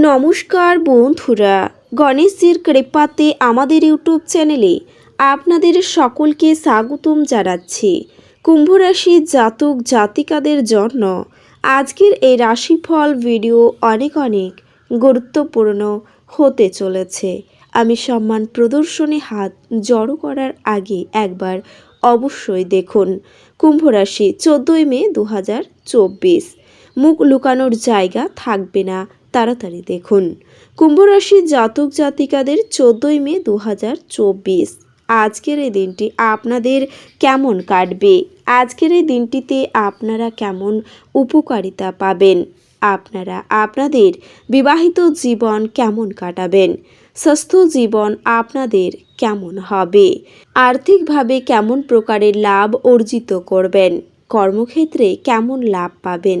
নমস্কার বন্ধুরা। গণেশজির কৃপাতে আমাদের ইউটিউব চ্যানেলে আপনাদের সকলকে স্বাগতম জানাচ্ছি। কুম্ভরাশি জাতক জাতিকাদের জন্য আজকের এই রাশিফল ভিডিও অনেক অনেক গুরুত্বপূর্ণ হতে চলেছে। আমি সম্মান প্রদর্শনী হাত জড়ো করার আগে একবার অবশ্যই দেখুন। কুম্ভরাশি চোদ্দোই মে দু হাজার চব্বিশ। মুখ লুকানোর জায়গা থাকবে না। তাড়াতাড়ি দেখুন। কুম্ভরাশি জাতক জাতিকাদের চোদ্দোই মে দু হাজার চব্বিশ। আজকের এই দিনটি আপনাদের কেমন কাটবে? আজকের এই দিনটিতে আপনারা কেমন উপকারিতা পাবেন? আপনারা আপনাদের বিবাহিত জীবন কেমন কাটাবেন? স্বাস্থ্য জীবন আপনাদের কেমন হবে? আর্থিকভাবে কেমন প্রকারের লাভ অর্জিত করবেন? কর্মক্ষেত্রে কেমন লাভ পাবেন?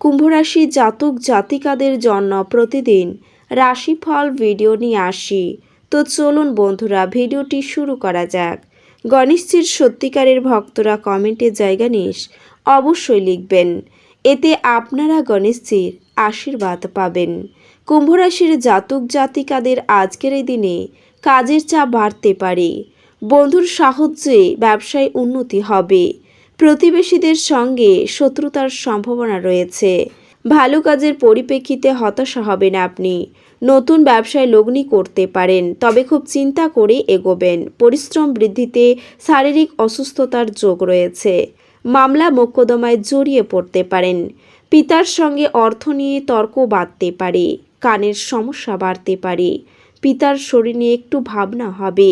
কুম্ভরাশি জাতক জাতিকাদের জন্য প্রতিদিন রাশিফল ভিডিও নিয়ে আসি। তো চলুন বন্ধুরা, ভিডিওটি শুরু করা যাক। গণেশজির সত্যিকারের ভক্তরা কমেন্টে জায়গা নিস অবশ্যই লিখবেন। এতে আপনারা গণেশজির আশীর্বাদ পাবেন। কুম্ভরাশির জাতক জাতিকাদের আজকের এই দিনে কাজের চাপ বাড়তে পারে। বন্ধুর সাহায্যে ব্যবসায় উন্নতি হবে। প্রতিবেশীদের সঙ্গে শত্রুতার সম্ভাবনা রয়েছে। ভালো কাজের পরিপ্রেক্ষিতে হতাশা হবেন আপনি। নতুন ব্যবসায় লগ্নি করতে পারেন, তবে খুব চিন্তা করে এগোবেন। পরিশ্রম বৃদ্ধিতে শারীরিক অসুস্থতার যোগ রয়েছে। মামলা মোকদ্দমায় জড়িয়ে পড়তে পারেন। পিতার সঙ্গে অর্থ নিয়ে তর্ক বাড়তে পারে, কানের সমস্যা বাড়তে পারে। পিতার শরীর নিয়ে একটু ভাবনা হবে।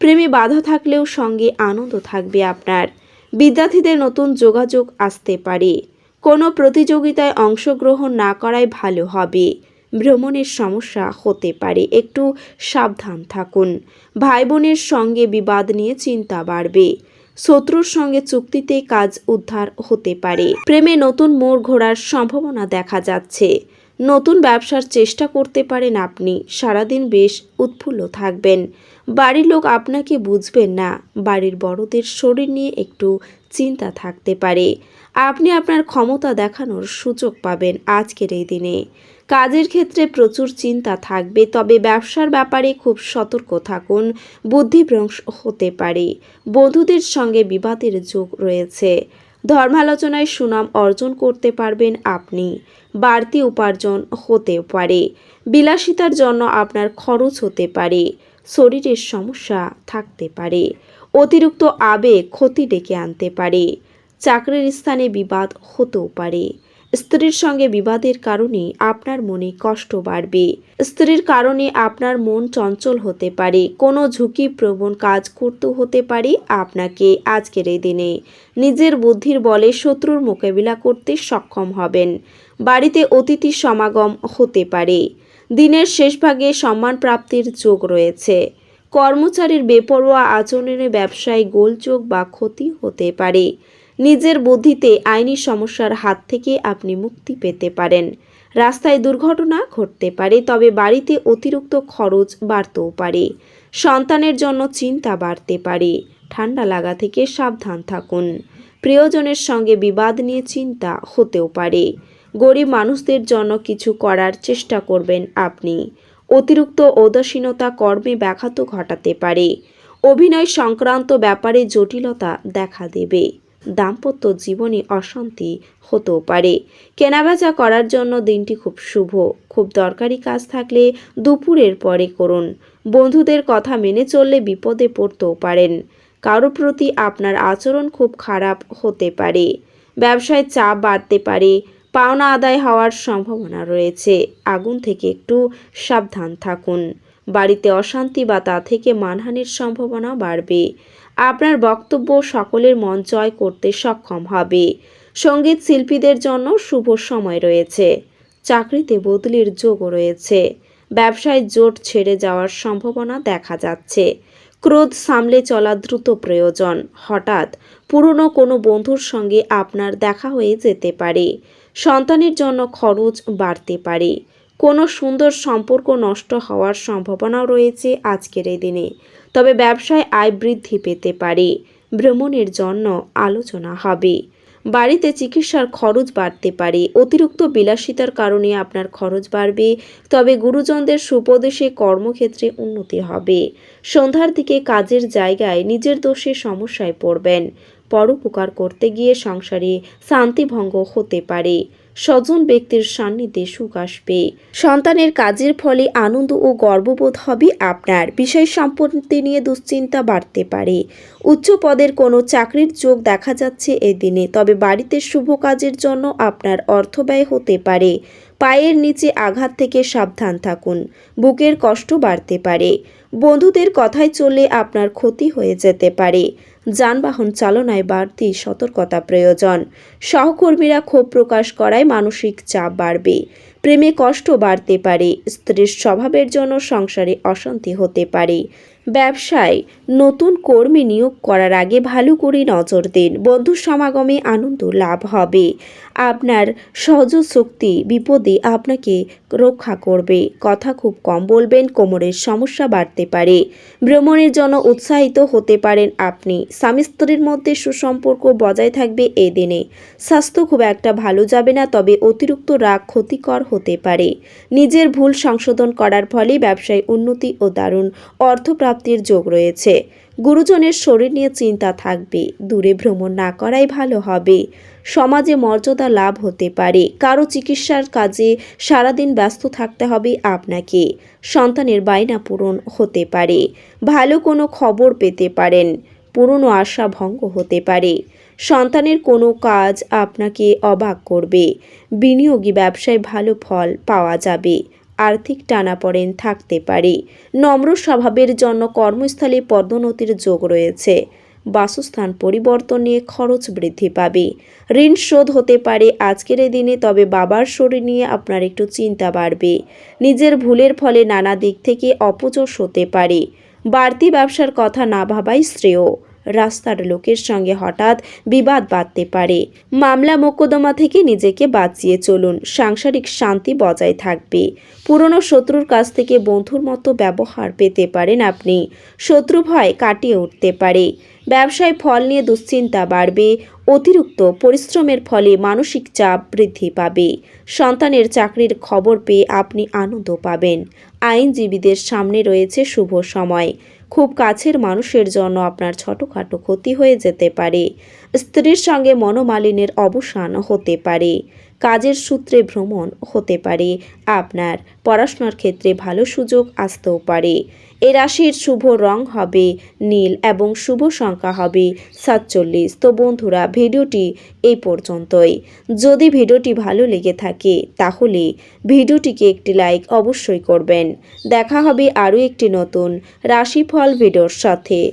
প্রেমে বাধা থাকলেও সঙ্গে আনন্দ থাকবে আপনার। বিদ্যার্থীদের নতুন যোগাযোগ আসতে পারে। কোনো প্রতিযোগিতায় অংশগ্রহণ না করাই ভালো হবে। ভ্রমণের সমস্যা হতে পারে। একটু সাবধান থাকুন। ভাই বোনের সঙ্গে বিবাদ নিয়ে চিন্তা বাড়বে। শত্রুর সঙ্গে চুক্তিতে কাজ উদ্ধার হতে পারে। প্রেমে নতুন মোড় ঘোরার সম্ভাবনা দেখা যাচ্ছে। নতুন ব্যবসার চেষ্টা করতে পারেন আপনি। সারাদিন বেশ উৎফুল্ল থাকবেন। বাড়ির লোক আপনাকে বুঝবেন না। বাড়ির বড়দের শরীর নিয়ে একটু চিন্তা থাকতে পারে। আপনি আপনার ক্ষমতা দেখানোর সুযোগ পাবেন আজকের এই দিনে। কাজের ক্ষেত্রে প্রচুর চিন্তা থাকবে, তবে ব্যবসার ব্যাপারে খুব সতর্ক থাকুন। বুদ্ধিভ্রংশ হতে পারে। বন্ধুদের সঙ্গে বিবাদের যোগ রয়েছে। ধর্মালোচনায় সুনাম অর্জন করতে পারবেন আপনি। বাড়তি উপার্জন হতে পারে। বিলাসিতার জন্য আপনার খরচ হতে পারে। শরীরের সমস্যা থাকতে পারে। অতিরিক্ত আবেগ ক্ষতি ডেকে আনতে পারে। চাকরির স্থানে বিবাদ হতেও পারে। স্ত্রীর সঙ্গে বিবাদের কারণে আপনার মনে কষ্ট বাড়বে। স্ত্রীর কারণে আপনার মন চঞ্চল হতে পারে। কোনো ঝুঁকিপ্রবণ কাজ করতে হতে পারে আপনাকে আজকের এই দিনে। নিজের বুদ্ধির বলে শত্রুর মোকাবিলা করতে সক্ষম হবেন। বাড়িতে অতিথি সমাগম হতে পারে। দিনের শেষ ভাগে সম্মান প্রাপ্তির যোগ রয়েছে। কর্মচারীর বেপরোয়া আচরণে ব্যবসায় গোলযোগ বা ক্ষতি হতে পারে। নিজের বুদ্ধিতে আইনি সমস্যার হাত থেকে আপনি মুক্তি পেতে পারেন। রাস্তায় দুর্ঘটনা ঘটতে পারে, তবে বাড়িতে অতিরিক্ত খরচ বাড়তেও পারে। সন্তানের জন্য চিন্তা বাড়তে পারে। ঠান্ডা লাগা থেকে সাবধান থাকুন। প্রিয়জনের সঙ্গে বিবাদ নিয়ে চিন্তা হতেও পারে। গরিব মানুষদের জন্য কিছু করার চেষ্টা করবেন আপনি। অতিরিক্ত উদাসীনতা কর্মে ব্যাঘাত ঘটাতে পারে। অভিনয় সংক্রান্ত ব্যাপারে জটিলতা দেখা দেবে। দাম্পত্য জীবনে অশান্তি হতেও পারে। কেনাবেচা করার জন্য দিনটি খুব শুভ। খুব দরকারি কাজ থাকলে দুপুরের পরে করুন। বন্ধুদের কথা মেনে চললে বিপদে পড়তেও পারেন। কারও প্রতি আপনার আচরণ খুব খারাপ হতে পারে। ব্যবসায় চাপ বাড়তে পারে। পাওনা আদায় হওয়ার সম্ভাবনা রয়েছে। আগুন থেকে একটু সাবধান থাকুন। বাড়িতে অশান্তি বা তা থেকে মানহানির সম্ভাবনা বাড়বে। আপনার বক্তব্য সকলের মন জয় করতে সক্ষম হবে। সংগীত শিল্পীদের জন্য শুভ সময় রয়েছে। চাকরিতে বদলির যোগও রয়েছে। ব্যবসায় জোট ছেড়ে যাওয়ার সম্ভাবনা দেখা যাচ্ছে। ক্রোধ সামলে চলা দ্রুত প্রয়োজন। হঠাৎ পুরনো কোনো বন্ধুর সঙ্গে আপনার দেখা হয়ে যেতে পারে। সন্তানের জন্য খরচ বাড়তে পারে। কোনো সুন্দর সম্পর্ক নষ্ট হওয়ার সম্ভাবনাও রয়েছে আজকের এই দিনে। তবে ব্যবসায় আয় বৃদ্ধি পেতে পারে। ভ্রমণের জন্য আলোচনা হবে। বাড়িতে চিকিৎসার খরচ বাড়তে পারে। অতিরিক্ত বিলাসিতার কারণে আপনার খরচ বাড়বে। তবে গুরুজনদের সুপদেশে কর্মক্ষেত্রে উন্নতি হবে। সন্ধ্যার দিকে কাজের জায়গায় নিজের দোষে সমস্যায় পড়বেন। পরোপকার করতে গিয়ে সংসারে শান্তিভঙ্গ হতে পারে। স্বজন ব্যক্তির সান্নিধ্যে সুখ আসবে। সন্তানের কাজের ফলে আনন্দ ও গর্ববোধ হবে আপনার। বিষয় সম্পত্তি নিয়ে দুশ্চিন্তা বাড়তে পারে। উচ্চ পদের কোনো চাকরির যোগ দেখা যাচ্ছে এদিনে তবে বাড়িতে শুভ কাজের জন্য আপনার অর্থ ব্যয় হতে পারে। পায়ের নিচে আঘাত থেকে সাবধান থাকুন। বুকের কষ্ট বাড়তে পারে। বন্ধুদের কথায় চললে আপনার ক্ষতি হয়ে যেতে পারে। যানবাহন চালনায় বাড়তি সতর্কতা প্রয়োজন। সহকর্মীরা ক্ষোভ প্রকাশ করায় মানসিক চাপ বাড়বে। প্রেমে কষ্ট বাড়তে পারে। স্ত্রীর স্বভাবের জন্য সংসারে অশান্তি হতে পারে। ব্যবসায় নতুন কর্মী নিয়োগ করার আগে ভালো করে নজর দিন। বন্ধু সমাগমে আনন্দ লাভ হবে। আপনার সহজ শক্তি বিপদে আপনাকে রক্ষা করবে। কথা খুব কম বলবেন, কোমরের সমস্যা বাড়তে পারে। ভ্রমণের জন্য উৎসাহিত হতে পারেন আপনি। স্বামী স্ত্রীর মধ্যে সুসম্পর্ক বজায় থাকবে এই দিনে। স্বাস্থ্য খুব একটা ভালো যাবে না, তবে অতিরিক্ত রাগ ক্ষতিকর হতে পারে। নিজের ভুল সংশোধন করার ফলে ব্যবসায় উন্নতি ও দারুণ অর্থপ্রাপ্তির যোগ রয়েছে। গুরুজনের শরীর নিয়ে চিন্তা থাকবে। দূরে ভ্রমণ না করাই ভালো হবে। সমাজে মর্যাদা লাভ হতে পারে। কারও চিকিৎসার কাজে সারাদিন ব্যস্ত থাকতে হবে আপনাকে। সন্তানের বায়না পূরণ হতে পারে। ভালো কোনো খবর পেতে পারেন। পুরনো আশা ভঙ্গ হতে পারে। সন্তানের কোনো কাজ আপনাকে অবাক করবে। বিনিয়োগী ব্যবসায় ভালো ফল পাওয়া যাবে। আর্থিক টানাপড়েন থাকতে পারে। নম্র স্বভাবের জন্য কর্মস্থলে পদোন্নতির যোগ রয়েছে। বাসস্থান পরিবর্তন নিয়ে খরচ বৃদ্ধি পাবে। ঋণ শোধ হতে পারে আজকের দিনে, তবে বাবার শরীর নিয়ে আপনার একটু চিন্তা বাড়বে। নিজের ভুলের ফলে নানা দিক থেকে অপচশ হতে পারে। বাড়তি ব্যবসার কথা না ভাবাই শ্রেয়। রাস্তার লোকের সঙ্গে হঠাৎ বিবাদ বাঁধতে পারে। মামলা মোকদ্দমা থেকে নিজেকে বাঁচিয়ে চলুন, সাংসারিক শান্তি বজায় থাকবে। পুরনো শত্রুর কাছ থেকে বন্ধুর মতো ব্যবহার পেতে পারেন আপনি। শত্রু ভয় কাটিয়ে উঠতে পারে। ব্যবসায় ফল নিয়ে দুশ্চিন্তা বাড়বে। অতিরিক্ত পরিশ্রমের ফলে মানসিক চাপ বৃদ্ধি পাবে। সন্তানের চাকরির খবর পেয়ে আপনি আনন্দ পাবেন। আইনজীবীদের সামনে রয়েছে শুভ সময়। খুব কাছের মানুষের জন্য আপনার ছোটোখাটো ক্ষতি হয়ে যেতে পারে। স্ত্রীর সঙ্গে মনোমালিনের অবসান হতে পারে। কাজের সূত্রে ভ্রমণ হতে পারে। আপনার পড়াশোনার ক্ষেত্রে ভালো সুযোগ আসতেও পারে। এ রাশির শুভ রং হবে নীল এবং শুভ সংখ্যা হবে সাতচল্লিশ। তো বন্ধুরা, ভিডিওটি এই পর্যন্তই। যদি ভিডিওটি ভালো লেগে থাকে, তাহলে ভিডিওটিকে একটি লাইক অবশ্যই করবেন। দেখা হবে আরও একটি নতুন রাশিফল ভিডিওর সাথে।